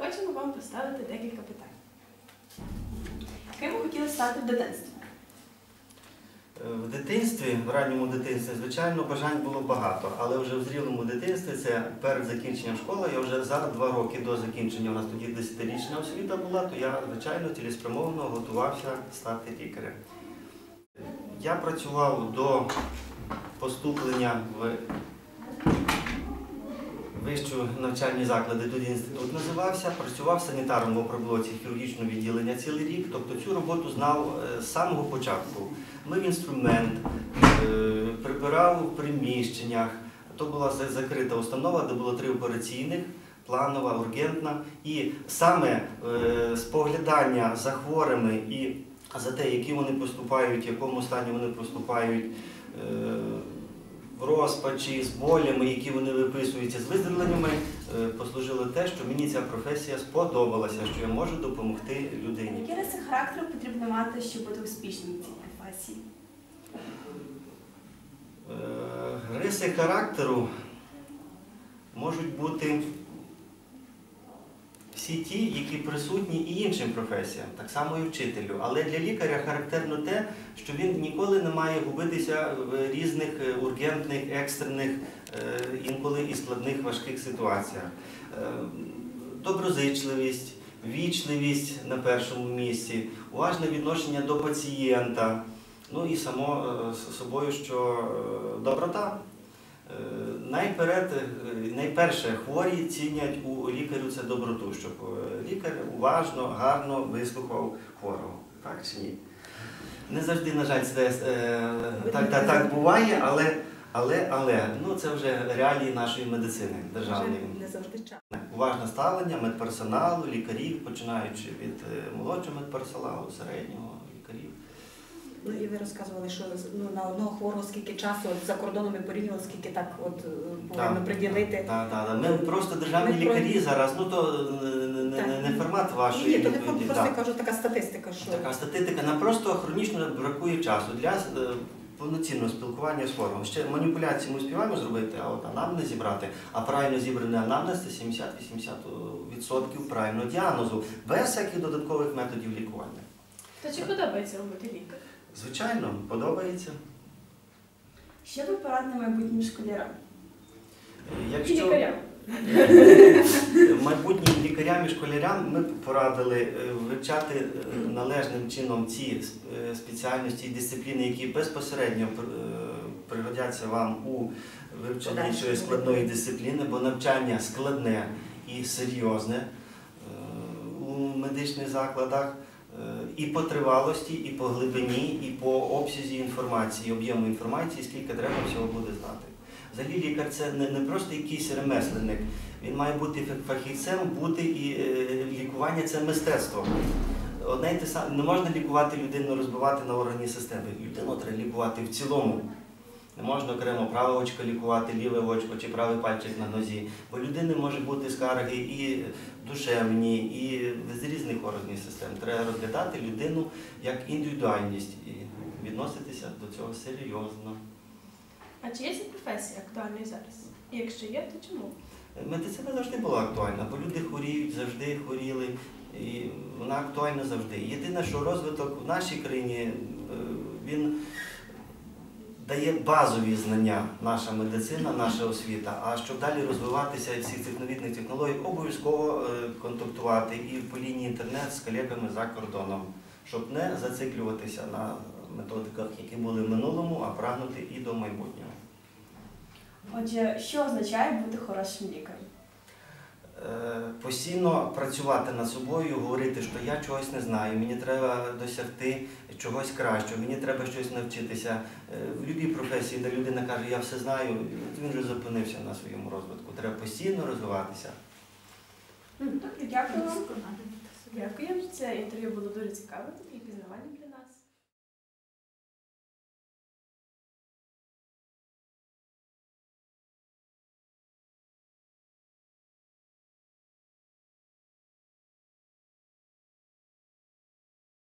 хочемо вам поставити декілька питань. Ким ви хотіли стати в дитинстві? Е, В дитинстві, в ранньому дитинстві, звичайно, бажань було багато, але вже в зрілому дитинстві, це перед закінченням школи, я вже за два роки до закінчення, у нас тоді 10-річна освіта була, то я, звичайно, цілеспрямовано готувався стати лікарем. Я працював до поступлення в вищу навчальні заклади, тоді інститут називався, працював санітаром в оприблоці хірургічного відділення цілий рік, тобто цю роботу знав е, з самого початку. Мив інструмент, е, прибирав в приміщеннях. То була закрита установа, де було три операційних, планова, ургентна. І саме е, споглядання за хворими і за те, які вони поступають, в якому стані вони поступають. Розпачі, з болями, які вони виписуються, з виздоровленнями, е, послужило те, що мені ця професія сподобалася, що я можу допомогти людині. Які риси характеру потрібно мати, щоб бути успішним в цій професії? Е, Риси характеру можуть бути всі ті, які присутні і іншим професіям, так само і вчителю. Але для лікаря характерно те, що він ніколи не має губитися в різних е, ургентних, екстрених, е, інколи і складних важких ситуаціях. Е, Доброзичливість, вічливість на першому місці, уважне відношення до пацієнта. Ну і само собою, що доброта. Найперед, е, найперше, хворі цінять у лікарю це доброту, щоб е, лікар уважно, гарно вислухав хворого. Так чи ні? Не завжди, на жаль, це е, так, так, так буває, але, але, але ну, це вже реалії нашої медицини державної. Не завжди час. Уважне ставлення медперсоналу, лікарів, починаючи від молодшого медперсоналу, середнього. Ну і ви розказували, що ну, на одного хворого скільки часу от, за кордоном ми порівнювали, скільки так от е, повинно приділити. Так, так, так. Ми просто державні Ми про- лікарі зараз, ну то е, не, не, не, не формат вашої Ні, то не відповіді. просто так. кажу, така статистика, що Така статистика, нам просто хронічно бракує часу для е, повноцінного спілкування з хворим. Ще маніпуляції ми успіваємо зробити, а от анамнез зібрати, а правильно зібраний анамнез це 70-80% правильного діагнозу, без всяких додаткових методів лікування. То чи подобається робити лікар? Звичайно, подобається. Що ви порадили майбутнім школярам? І Якщо лікарям? майбутнім лікарям і школярям ми порадили е, вивчати е, належним чином ці е, спеціальності і дисципліни, які безпосередньо пригодяться вам у вивченні Подальшому складної дисципліни, бо навчання складне і серйозне у медичних закладах. Е, І по тривалості, і по глибині, і по обсязі інформації, об'єму інформації, скільки треба всього буде знати. Взагалі лікар це не, просто якийсь ремесленник, він має бути фахівцем, бути і е, лікування це мистецтво. Одне й те саме не можна лікувати людину, розбивати на органі системи. Людину треба лікувати в цілому. Не можна окремо праве очко лікувати, ліве очко чи правий пальчик на нозі. Бо людини може бути скарги і душевні, і з різних органів систем. Треба розглядати людину як індивідуальність і відноситися до цього серйозно. А чи є ця професія актуальною зараз? І якщо є, то чому? Медицина завжди була актуальна, бо люди хворіють, завжди хворіли, і вона актуальна завжди. Єдине, що розвиток в нашій країні е, він дає базові знання, наша медицина, наша освіта. А щоб далі розвиватися і всіх цих новітних технологій, обов'язково е, контактувати і по лінії інтернет з колегами за кордоном, щоб не зациклюватися на методиках, які були в минулому, а прагнути і до майбутнього. Отже, що означає бути хорошим лікарем? Постійно працювати над собою, говорити, що я чогось не знаю, мені треба досягти чогось кращого, мені треба щось навчитися. Е, В будь-якій професії, де людина каже, я все знаю, він вже зупинився на своєму розвитку. Треба постійно розвиватися. Добре, дякую вам. Дякую. Це інтерв'ю було дуже цікаве.